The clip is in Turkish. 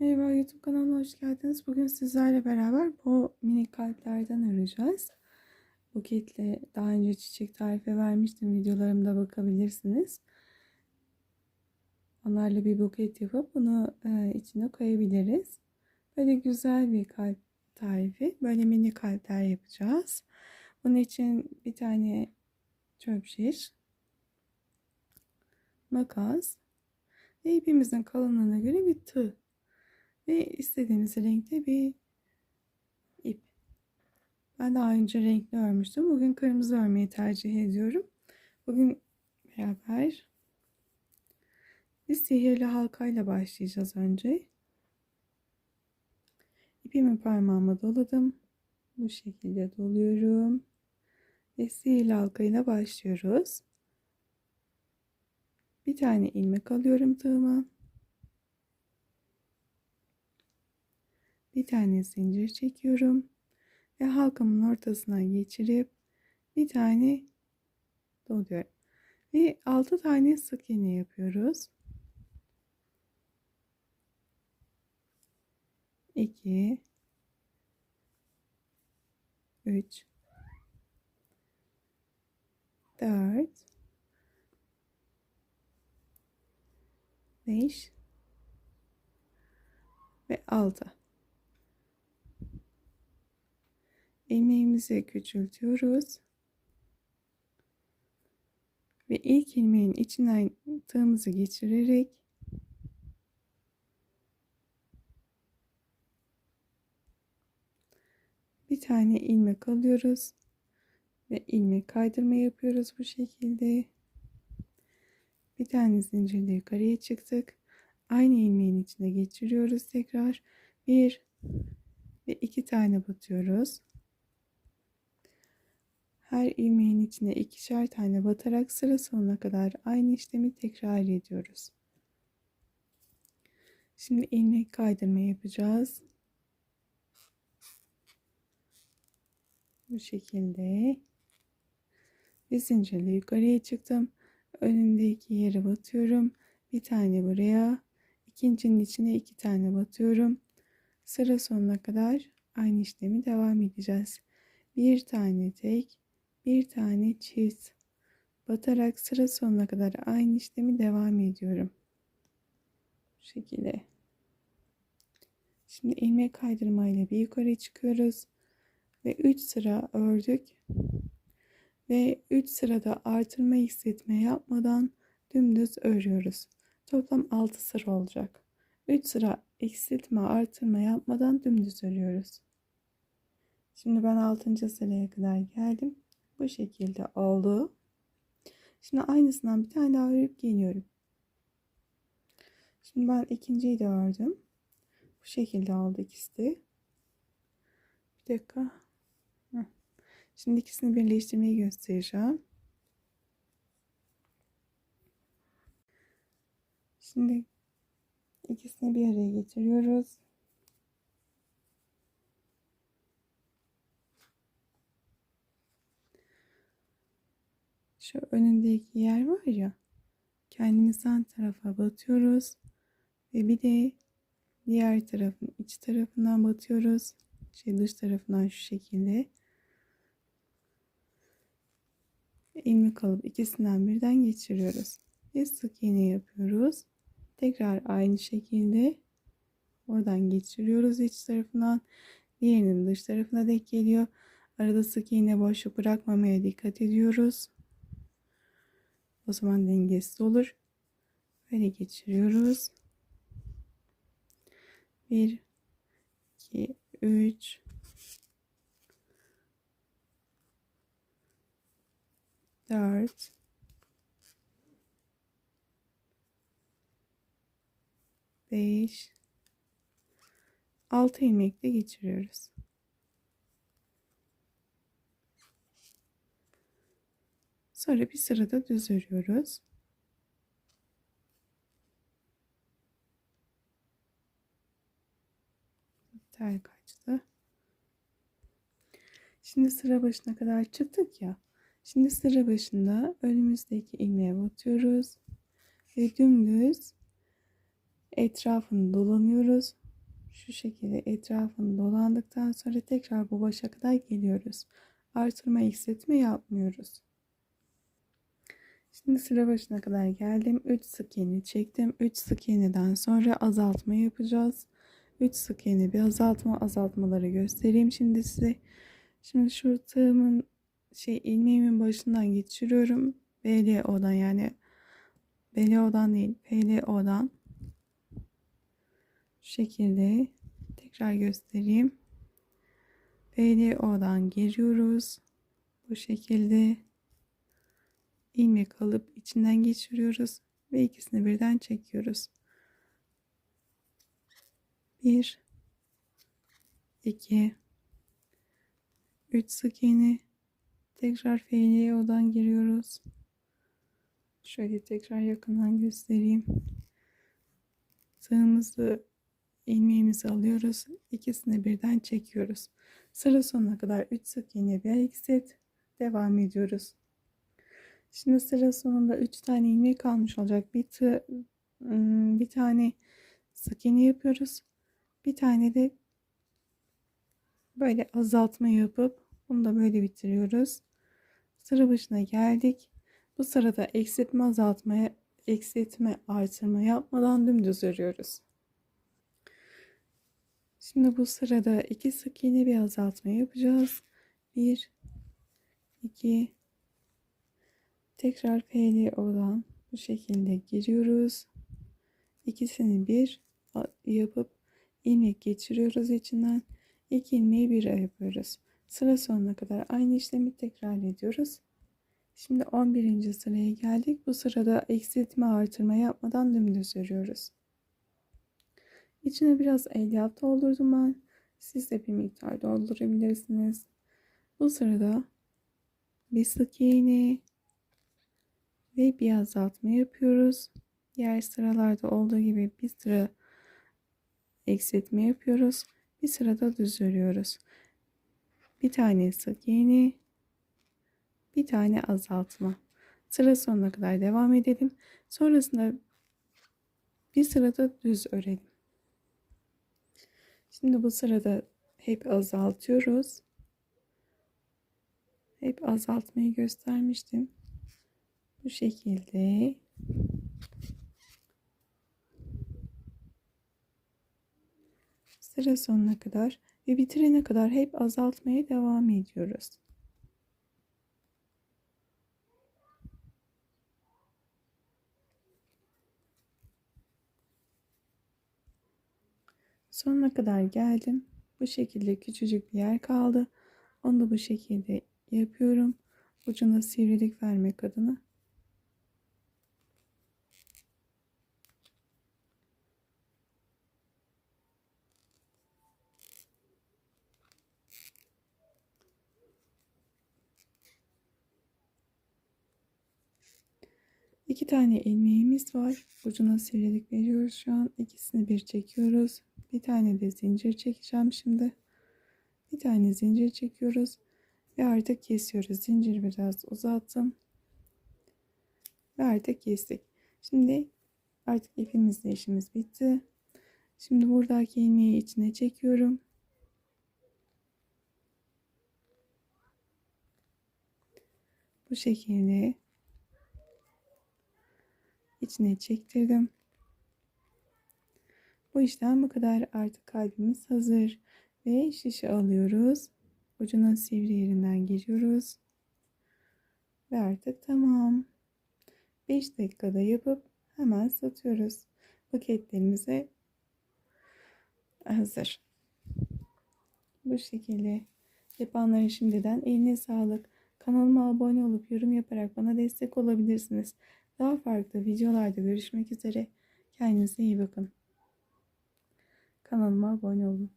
Merhaba YouTube kanalıma hoş geldiniz. Bugün sizlerle beraber bu mini kalplerden öreceğiz. Buketle daha önce çiçek tarifi vermiştim. Videolarımda bakabilirsiniz. Onlarla bir buket yapıp bunu e, içine koyabiliriz. Böyle güzel bir kalp tarifi. Böyle mini kalpler yapacağız. Bunun için bir tane çöp şiş, makas ve ipimizin kalınlığına göre bir tığ ve istediğiniz renkte bir ip. Ben daha önce renkli örmüştüm. Bugün kırmızı örmeyi tercih ediyorum. Bugün beraber bir sihirli halkayla başlayacağız önce. İpimi parmağıma doladım. Bu şekilde doluyorum. Ve sihirli halkayla başlıyoruz. Bir tane ilmek alıyorum tığıma. Bir tane zincir çekiyorum ve halkamın ortasına geçirip bir tane doluyorum. Ve 6 tane sık iğne yapıyoruz. 2 3 4 5 ve 6 ilmeğimizi küçültüyoruz. Ve ilk ilmeğin içinden tığımızı geçirerek bir tane ilmek alıyoruz ve ilmek kaydırma yapıyoruz bu şekilde. Bir tane zincirle yukarıya çıktık. Aynı ilmeğin içine geçiriyoruz tekrar. Bir ve iki tane batıyoruz. Her ilmeğin içine ikişer tane batarak sıra sonuna kadar aynı işlemi tekrar ediyoruz. Şimdi ilmek kaydırma yapacağız. Bu şekilde. Bir zincirle yukarıya çıktım. Önündeki yere batıyorum. Bir tane buraya. ikincinin içine iki tane batıyorum. Sıra sonuna kadar aynı işlemi devam edeceğiz. Bir tane tek bir tane çift batarak sıra sonuna kadar aynı işlemi devam ediyorum. Bu şekilde. Şimdi ilmek kaydırma ile bir yukarı çıkıyoruz ve 3 sıra ördük. Ve 3 sırada artırma hissetme yapmadan dümdüz örüyoruz. Toplam 6 sıra olacak. 3 sıra eksiltme artırma yapmadan dümdüz örüyoruz. Şimdi ben 6. sıraya kadar geldim. Bu şekilde oldu. Şimdi aynısından bir tane daha örüp geliyorum. Şimdi ben ikinciyi de ördüm. Bu şekilde oldu ikisi de. Bir dakika. Şimdi ikisini birleştirmeyi göstereceğim. Şimdi ikisini bir araya getiriyoruz. Şu önündeki yer var ya kendimizden tarafa batıyoruz ve bir de diğer tarafın iç tarafından batıyoruz. Şey dış tarafından şu şekilde. İlmek alıp ikisinden birden geçiriyoruz ve sık iğne yapıyoruz. Tekrar aynı şekilde oradan geçiriyoruz iç tarafından. Diğerinin dış tarafına denk geliyor. Arada sık iğne boşluk bırakmamaya dikkat ediyoruz o zaman dengesiz olur. Böyle geçiriyoruz. 1 2 3 4 5 6 ilmekle geçiriyoruz. Sonra bir sırada düz örüyoruz. Tel kaçtı. Şimdi sıra başına kadar çıktık ya. Şimdi sıra başında önümüzdeki ilmeğe batıyoruz. Ve dümdüz etrafını dolanıyoruz. Şu şekilde etrafını dolandıktan sonra tekrar bu başa kadar geliyoruz. Artırma eksiltme yapmıyoruz. Şimdi sıra başına kadar geldim. 3 sık iğne çektim. 3 sık iğneden sonra azaltma yapacağız. 3 sık iğne bir azaltma azaltmaları göstereyim şimdi size. Şimdi şu tığımın şey ilmeğimin başından geçiriyorum. BLO'dan yani BLO'dan değil PLO'dan şu şekilde tekrar göstereyim. PLO'dan giriyoruz. Bu şekilde ilmek alıp içinden geçiriyoruz ve ikisini birden çekiyoruz. 1 2 3 sık iğne tekrar FLO'dan giriyoruz. Şöyle tekrar yakından göstereyim. Tığımızı ilmeğimizi alıyoruz. İkisini birden çekiyoruz. Sıra sonuna kadar 3 sık iğne bir eksit devam ediyoruz. Şimdi sıra sonunda 3 tane ilmek kalmış olacak. Bir bir tane sık iğne yapıyoruz. Bir tane de böyle azaltma yapıp bunu da böyle bitiriyoruz. Sıra başına geldik. Bu sırada eksiltme azaltmaya, eksiltme artırma yapmadan dümdüz örüyoruz. Şimdi bu sırada iki sık iğne bir azaltma yapacağız. 1 2 tekrar PLO'dan bu şekilde giriyoruz. İkisini bir yapıp ilmek geçiriyoruz içinden. İki ilmeği bir yapıyoruz. Sıra sonuna kadar aynı işlemi tekrar ediyoruz. Şimdi 11. sıraya geldik. Bu sırada eksiltme artırma yapmadan dümdüz örüyoruz. İçine biraz elyaf doldurdum ben. Siz de bir miktar doldurabilirsiniz. Bu sırada bir sık iğne ve bir azaltma yapıyoruz. Diğer sıralarda olduğu gibi bir sıra eksiltme yapıyoruz. Bir sırada düz örüyoruz. Bir tane sık iğne, bir tane azaltma. Sıra sonuna kadar devam edelim. Sonrasında bir sırada düz örelim. Şimdi bu sırada hep azaltıyoruz. Hep azaltmayı göstermiştim. Bu şekilde sıra sonuna kadar ve bitirene kadar hep azaltmaya devam ediyoruz. Sonuna kadar geldim. Bu şekilde küçücük bir yer kaldı. Onu da bu şekilde yapıyorum. Ucuna sivrilik vermek adına. İki tane ilmeğimiz var. Ucuna sivrilik veriyoruz şu an. İkisini bir çekiyoruz. Bir tane de zincir çekeceğim şimdi. Bir tane zincir çekiyoruz. Ve artık kesiyoruz. Zincir biraz uzattım. Ve artık kestik. Şimdi artık ipimizle işimiz bitti. Şimdi buradaki ilmeği içine çekiyorum. Bu şekilde içine çektirdim. Bu işlem bu kadar. Artık kalbimiz hazır. Ve şişe alıyoruz. Ucuna sivri yerinden giriyoruz. Ve artık tamam. 5 dakikada yapıp hemen satıyoruz. Paketlerimize hazır. Bu şekilde yapanlara şimdiden eline sağlık. Kanalıma abone olup yorum yaparak bana destek olabilirsiniz. Daha farklı videolarda görüşmek üzere. Kendinize iyi bakın. Kanalıma abone olun.